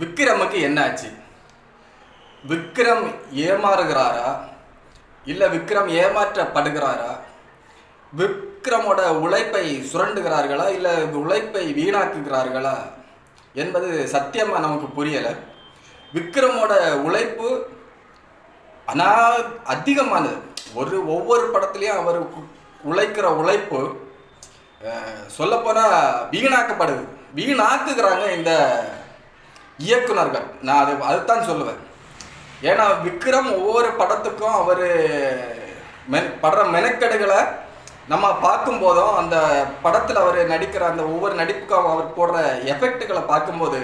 விக்ரமுக்கு என்ன ஆச்சு விக்ரம் ஏமாறுகிறாரா? இல்லை விக்ரம் ஏமாற்றப்படுகிறாரா? விக்ரமோட உழைப்பை சுரண்டுகிறார்களா? இல்லை உழைப்பை வீணாக்குகிறார்களா? என்பது சத்தியமாக நமக்கு புரியலை. விக்ரமோட உழைப்பு அனா அதிகமானது. ஒரு ஒவ்வொரு படத்துலேயும் அவர் உழைக்கிற உழைப்பு சொல்லப்போனால் வீணாக்கப்படுது. வீணாக்குகிறாங்க இந்த இயக்குனர்கள் நான் அது அதுதான் சொல்லுவேன். ஏன்னா விக்ரம் ஒவ்வொரு படத்துக்கும் அவர் மென் படுற மெனக்கெடுகளை நம்ம பார்க்கும்போதும் அந்த படத்தில் அவர் நடிக்கிற அந்த ஒவ்வொரு நடிப்புக்கும் அவர் போடுற எஃபெக்ட்டுகளை பார்க்கும்போது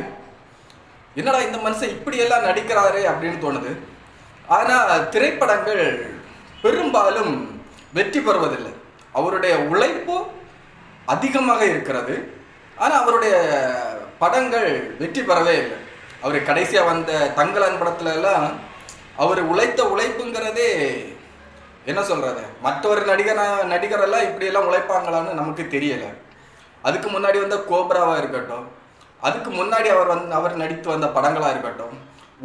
என்னடா இந்த மனுஷன் இப்படியெல்லாம் நடிக்கிறாரே அப்படின்னு தோணுது. ஆனால் திரைப்படங்கள் பெரும்பாலும் வெற்றி பெறுவதில்லை. அவருடைய உழைப்பு அதிகமாக இருக்கிறது. ஆனால் அவருடைய படங்கள் வெற்றி பெறவே இல்லை. அவர் கடைசியாக வந்த தங்கலான் படத்துலலாம் அவர் உழைத்த உழைப்புங்கிறதே என்ன சொல்கிறது மற்றொரு நடிகர் நடிகரெல்லாம் இப்படியெல்லாம் உழைப்பாங்களான்னு நமக்கு தெரியலை. அதுக்கு முன்னாடி வந்த கோப்ராவாக இருக்கட்டும் அதுக்கு முன்னாடி அவர் வந்து அவர் நடித்து வந்த படங்களாக இருக்கட்டும்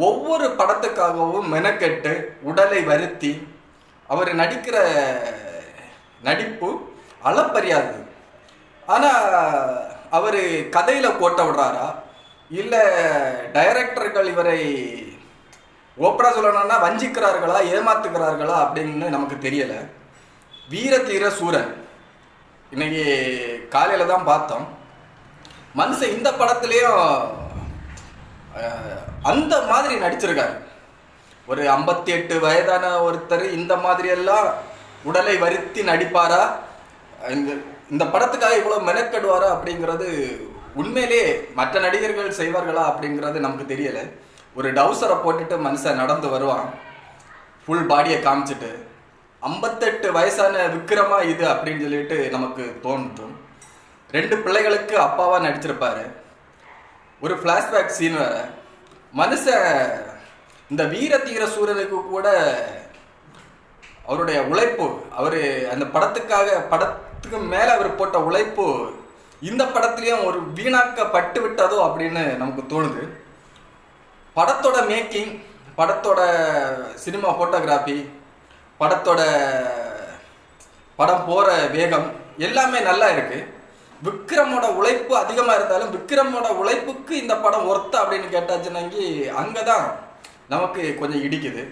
ஒவ்வொரு படத்துக்காகவும் மெனக்கெட்டு உடலை வருத்தி அவர் நடிக்கிற நடிப்பு அளப்பரியாது. ஆனால் அவர் கதையில் கோட்டை விடுறாரா? இல்லை டைரக்டர்கள் இவரை ஓப்பரா சொல்லணும்னா வஞ்சிக்கிறார்களா ஏமாத்துகிறார்களா அப்படின்னு நமக்கு தெரியலை. வீரதீர சூரன். இன்னைக்கு காலையில் தான் பார்த்தோம். மனுஷன் இந்த படத்துலேயும் அந்த மாதிரி நடிச்சிருக்காரு. ஒரு ஐம்பத்தி எட்டு வயதான ஒருத்தர் இந்த மாதிரியெல்லாம் உடலை வருத்தி நடிப்பாரா? இந்த இந்த படத்துக்காக இவ்வளோ மெனக்கெடுவாரா அப்படிங்கிறது உண்மையிலே மற்ற நடிகர்கள் செய்வார்களா அப்படிங்கிறது நமக்கு தெரியல. ஒரு டவுசரை போட்டுட்டு மனுஷன் நடந்து வருவான். ஃபுல் பாடியை காமிச்சிட்டு ஐம்பத்தெட்டு வயசான விக்ரமா இது அப்படின்னு சொல்லிட்டு நமக்கு தோன்றும். ரெண்டு பிள்ளைகளுக்கு அப்பாவா நடிச்சிருப்பாரு. ஒரு ஃப்ளாஷ்பேக் சீன் வேற. மனுஷன் இந்த வீர தீர சூரனுக்கு கூட அவருடைய உழைப்பு அவர் அந்த படத்துக்காக படத்துக்கு மேலே அவர் போட்ட உழைப்பு இந்த படத்துலேயும் ஒரு வீணாக்கப்பட்டு விட்டதோ அப்படின்னு நமக்கு தோணுது. படத்தோட மேக்கிங் படத்தோட சினிமா ஃபோட்டோகிராஃபி படத்தோட படம் போகிற வேகம் எல்லாமே நல்லா இருக்கு. விக்ரமோட உழைப்பு அதிகமாக இருந்தாலும் விக்ரமோட உழைப்புக்கு இந்த படம் ஒர்த்தா அப்படின்னு கேட்டாச்சுன்னாங்கி அங்கே தான் நமக்கு கொஞ்சம் இடிக்குது.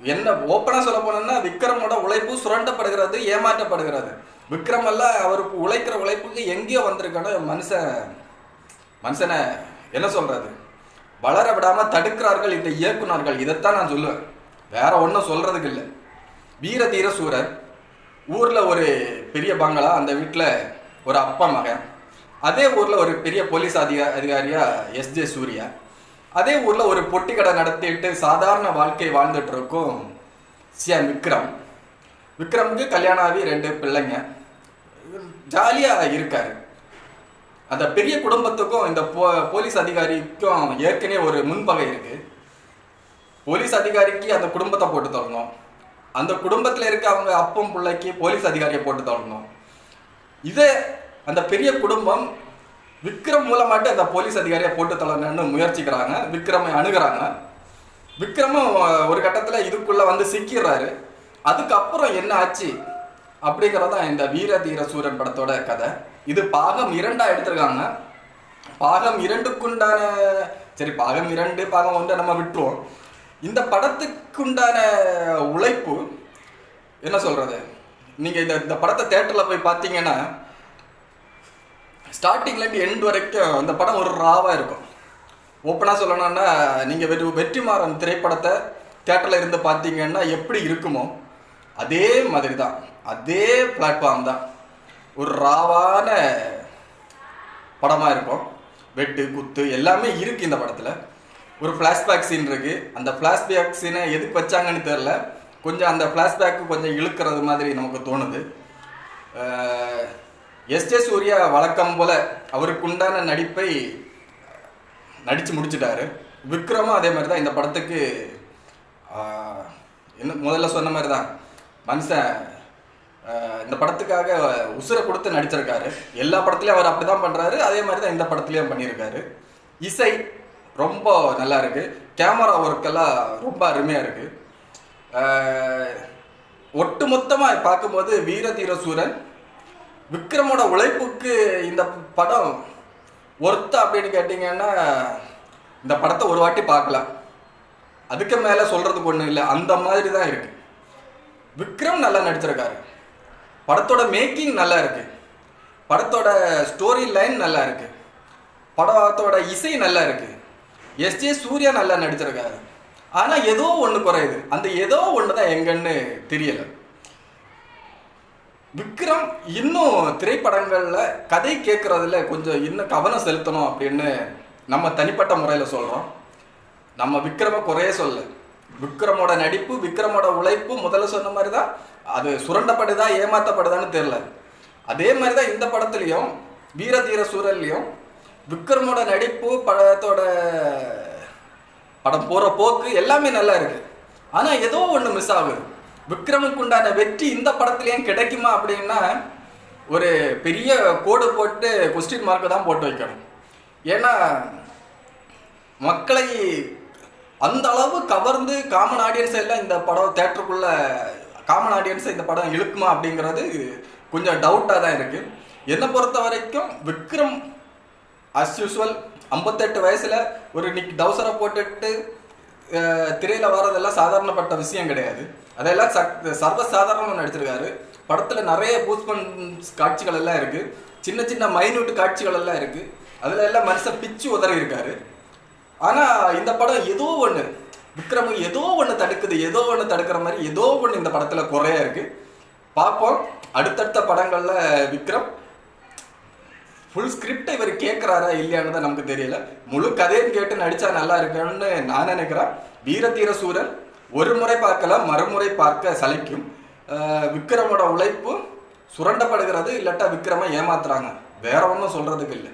என்ன ஓப்பனாக சொல்ல போனோம்னா விக்ரமோட உழைப்பு சுரண்டப்படுகிறது ஏமாற்றப்படுகிறது. விக்ரமெல்லாம் அவர் உழைக்கிற உழைப்புக்கு எங்கேயோ வந்திருக்கணும் மனுஷன். மனுஷனை என்ன சொல்கிறது வளர விடாமல் தடுக்கிறார்கள் இந்த இயக்குனர்கள் இதைத்தான் நான் சொல்லுவேன். வேற ஒன்றும் சொல்கிறதுக்கு இல்லை. வீர தீர சூரர் ஊரில் ஒரு பெரிய பங்களா அந்த வீட்டில் ஒரு அப்பா மகன். அதே ஊரில் ஒரு பெரிய போலீஸ் அதிகா அதிகாரியாக எஸ் ஜே சூர்யா. அதே ஊரில் ஒரு பொட்டி கடை நடத்திட்டு சாதாரண வாழ்க்கை வாழ்ந்துட்டு இருக்கும் சியா விக்ரம். விக்ரமுக்கு கல்யாணம் ஆகி ரெண்டு பிள்ளைங்க. ஜாலியாக இருக்காரு. அந்த பெரிய குடும்பத்துக்கும் இந்த போ போலீஸ் அதிகாரிக்கும் ஏற்கனவே ஒரு முன்பகை இருக்கு. போலீஸ் அதிகாரிக்கு அந்த குடும்பத்தை போட்டு தரணும் அந்த குடும்பத்தில் இருக்க அவங்க அப்பம் பிள்ளைக்கு போலீஸ் அதிகாரியை போட்டு தரணும் இதே அந்த பெரிய குடும்பம் விக்ரம் மூலமாட்டு அந்த போலீஸ் அதிகாரியை போட்டு தள்ளணும்னு முயற்சிக்கிறாங்க. விக்ரமை அணுகிறாங்க. விக்ரமும் ஒரு கட்டத்தில் இதுக்குள்ளே வந்து சிக்கிடுறாரு. அதுக்கப்புறம் என்ன ஆச்சு? அப்படிங்கிறது தான் இந்த வீர தீர சூரன் படத்தோட கதை. இது பாகம் இரண்டாக எடுத்திருக்காங்க. பாகம் இரண்டுக்குண்டான சரி பாகம் இரண்டு பாகம் ஒன்று நம்ம விட்டுருவோம். இந்த படத்துக்குண்டான உழைப்பு என்ன சொல்கிறது நீங்கள் இந்த இந்த படத்தை தேட்டரில் போய் பார்த்தீங்கன்னா ஸ்டார்டிங்லேருந்து எண்ட் வரைக்கும் அந்த படம் ஒரு ராவாக இருக்கும். ஓப்பனாக சொல்லணும்னா நீங்கள் வெற்றி வெற்றிமாறன் திரைப்படத்தை தேட்டரில் இருந்து பார்த்தீங்கன்னா எப்படி இருக்குமோ அதே மாதிரி தான் அதே பிளாட்ஃபார்ம் தான். ஒரு ராவான படமாக இருக்கும். வெட்டு குத்து எல்லாமே இருக்குது இந்த படத்தில். ஒரு ஃப்ளாஷ்பேக் சீன் இருக்குது அந்த ஃப்ளாஷ்பேக் சீனை எதுக்கு வச்சாங்கன்னு தெரில கொஞ்சம் அந்த ஃப்ளாஷ்பேக்கு கொஞ்சம் இழுக்கிறது மாதிரி நமக்கு தோணுது. எஸ் ஜே சூர்யா வழக்கம் போல் அவருக்குண்டான நடிப்பை நடித்து முடிச்சிட்டாரு. விக்ரமும் அதே மாதிரி தான். இந்த படத்துக்கு என்ன முதல்ல சொன்ன மாதிரி தான். மனுஷன் இந்த படத்துக்காக உசுரை கொடுத்து நடிச்சிருக்காரு. எல்லா படத்துலையும் அவர் அப்படி தான் பண்ணுறாரு அதே மாதிரி தான் இந்த படத்துலையும் பண்ணியிருக்காரு. இசை ரொம்ப நல்லா இருக்கு. கேமரா ஒர்க்கெல்லாம் ரொம்ப அருமையாக இருக்கு. ஒட்டு ஒட்டுமொத்தமாக பார்க்கும்போது வீர தீர சூரன் விக்ரமோட உழைப்புக்கு இந்த படம் ஒர்த்த அப்படின்னு கேட்டிங்கன்னா இந்த படத்தை ஒரு வாட்டி பார்க்கலாம். அதுக்கு மேலே சொல்கிறதுக்கு ஒன்றும் இல்லை. அந்த மாதிரி தான் இருக்கு. விக்ரம் நல்லா நடிச்சிருக்காரு. படத்தோட மேக்கிங் நல்லா இருக்கு. படத்தோட ஸ்டோரி லைன் நல்லா இருக்கு. படத்தோட இசை நல்லா இருக்கு. எஸ்ஜே சூர்யா நல்லா நடிச்சிருக்காரு. ஆனால் ஏதோ ஒன்று குறையுது. அந்த ஏதோ ஒன்று தான் எங்கன்னு தெரியல. விக்ரம் இன்னும் திரைப்படங்களில் கதை கேட்குறதுல கொஞ்சம் இன்னும் கவனம் செலுத்தணும் அப்படின்னு நம்ம தனிப்பட்ட முறையில் சொல்கிறோம் நம்ம விக்ரமை குறைய சொல்ல. விக்ரமோட நடிப்பு விக்ரமோட உழைப்பு முதல்ல சொன்ன மாதிரி தான் அது சுரண்டப்படுதா ஏமாற்றப்படுதான்னு தெரில அதே மாதிரி தான் இந்த படத்துலையும் வீர தீர சூரல்லையும் விக்ரமோட நடிப்பு படத்தோட படம் போகிற போக்கு எல்லாமே நல்லா இருக்குது ஆனால் ஏதோ ஒன்று மிஸ் ஆகுது. விக்ரமுக்கு உண்டான வெற்றி இந்த படத்துலேயும் கிடைக்குமா அப்படின்னா ஒரு பெரிய கோடு போட்டு கொஸ்டின் மார்க்கு தான் போட்டு வைக்கணும். ஏன்னா மக்களை அந்த அளவு கவர்ந்து காமன் ஆடியன்ஸ் எல்லாம் இந்த படம் தேட்டருக்குள்ளே காமன் ஆடியன்ஸை இந்த படம் இழுக்குமா அப்படிங்கிறது கொஞ்சம் டவுட்டாக தான் இருக்குது என்னை பொறுத்த வரைக்கும் விக்ரம் அஸ் யூஸ்வல் ஐம்பத்தெட்டு வயசில் ஒரு நிக் டவுசரை போட்டுட்டு திரையில் வர்றதெல்லாம் சாதாரணப்பட்ட விஷயம் கிடையாது. அதெல்லாம் சக் சர்வ சாதாரணமாக நடிச்சிருக்காரு. படத்தில் நிறைய பூஸ்பன்ஸ் காட்சிகள் எல்லாம் இருக்குது சின்ன சின்ன மைன்யூட் காட்சிகள் எல்லாம் இருக்குது அதில் எல்லாம் மனுஷன் பிச்சு உதறி இருக்காரு ஆனால் இந்த படம் ஏதோ ஒன்று விக்ரம் ஏதோ ஒன்று தடுக்குது ஏதோ ஒன்று தடுக்கிற மாதிரி ஏதோ ஒன்று இந்த படத்தில் குறையா இருக்கு. பார்ப்போம். அடுத்தடுத்த படங்களில் விக்ரம். ஃபுல் ஸ்கிரிப்ட் இவர் கேட்குறாரா இல்லையான்னு தான் நமக்கு தெரியல. முழு கதையும் கேட்டு நடித்தா நல்லா இருக்குன்னு நான் நினைக்கிறேன். வீரதீர சூரன் ஒரு முறை பார்க்கலாம் மறுமுறை பார்க்க சலிக்கும். விக்ரமோட உழைப்பு சுரண்டப்படுகிறது இல்லாட்டா விக்ரமை ஏமாத்துறாங்க. வேற ஒன்றும் சொல்கிறதுக்கு இல்லை.